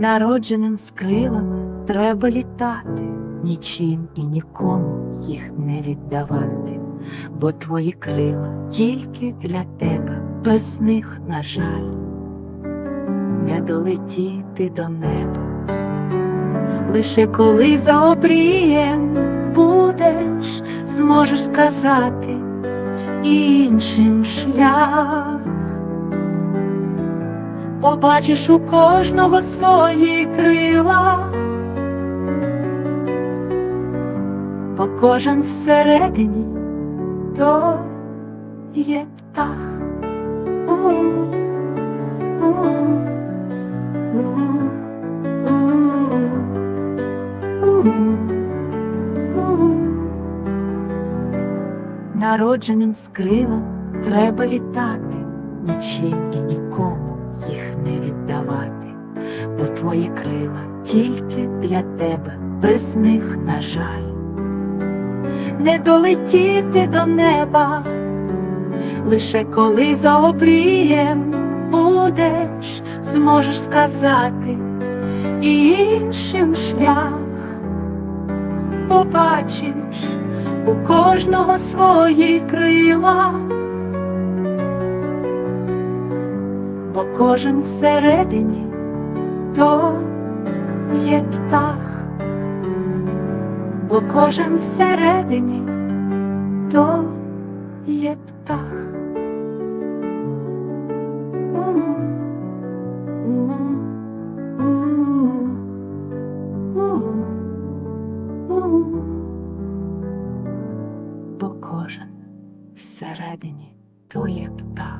Народженим з крилами треба літати, нічим і нікому їх не віддавати, бо твої крила тільки для тебе, без них, на жаль, не долетіти до неба. Лише коли за обрієм будеш, зможеш сказати іншим шлях. Побачиш у кожного свої крила, бо кожен всередині то є птах. Народженим з крилом треба літати, нічим і нікому їх не віддавати, бо твої крила тільки для тебе, без них, на жаль, не долетіти до неба, лише коли за обрієм будеш, зможеш сказати і іншим шлях побачиш у кожного свої крила. Бо кожен всередині то є птах, бо кожен всередині то є птах. Бо кожен всередині то є птах.